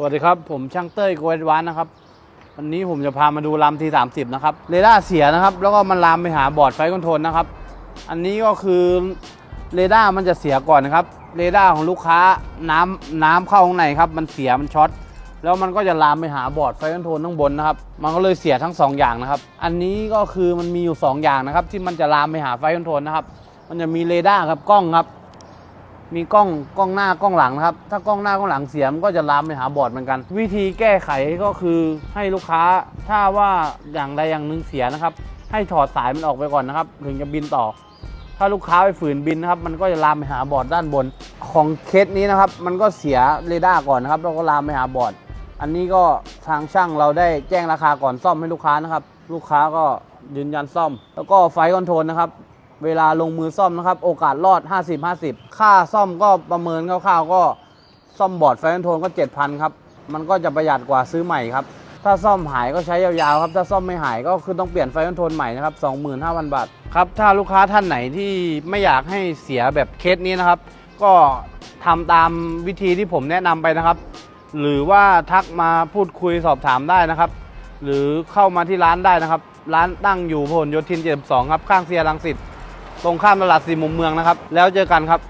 สวัสดีครับ ผมช่างเต้ยโกเวตวานนะครับ วันนี้ผมจะพามาดูลำทีสามสิบนะครับเรดาร์เสียนะครับ แล้วก็มันลามไปหาบอร์ดไฟคอนโทรลนะครับ อันนี้ก็คือเรดาร์มันจะเสียก่อนนะครับเรดาร์ของลูกค้าน้ำน้ำเข้าข้างในครับ มันเสียมันช็อตแล้วมันก็จะลามไปหาบอร์ดไฟคอนโทรลข้างบนนะครับ มันก็เลยเสียทั้งสองอย่างนะครับ อันนี้ก็คือมันมีอยู่สองอย่างนะครับ ที่มันจะลามไปหาไฟคอนโทรลนะครับ มันจะมีเรดาร์ครับกล้องครับ มีกล้องกล้องหน้ากล้องหลังนะครับ ถ้ากล้องหน้ากล้องหลังเสียมก็จะลามไปหาบอร์ดเหมือนกัน วิธีแก้ไขก็คือให้ลูกค้าถ้าว่าอย่างใดอย่างหนึ่งเสียนะครับ ให้ถอดสายมันออกไปก่อนนะครับ ถึงจะบินต่อ ถ้าลูกค้าไปฝืนบินนะครับ มันก็จะลามไปหาบอร์ดด้านบน ของเคสนี้นะครับ มันก็เสียเรดาร์ก่อนนะครับแล้วก็ลามไปหาบอร์ดอันนี้ก็ทางช่างเราได้แจ้งราคาก่อนซ่อมให้ลูกค้านะครับ ลูกค้าก็ยืนยันซ่อม แล้วก็ไฟคอนโทรลนะครับ เวลาลงมือซ่อมนะครับ โอกาสรอด 50-50 ค่าซ่อมก็ประเมินคร่าวๆก็ซ่อมบอร์ดไฟคอนโทรลก็ 7,000 ครับ มันก็จะประหยัดกว่าซื้อใหม่ครับ ถ้าซ่อมหายก็ใช้ยาวๆครับ ถ้าซ่อมไม่หายก็คือต้องเปลี่ยนไฟคอนโทรลใหม่นะครับ 25,000 บาท ครับ ถ้าลูกค้าท่านไหนที่ไม่อยากให้เสียแบบเคสนี้นะครับ ก็ทำตามวิธีที่ผมแนะนำไปนะครับ หรือว่าทักมาพูดคุยสอบถามได้นะครับ หรือเข้ามาที่ร้านได้นะครับ ร้านตั้งอยู่พหลโยธิน 72 ครับ ข้างเซียรังสิต ตรงข้ามตลาดสี่มุมเมืองนะครับ แล้วเจอกันครับ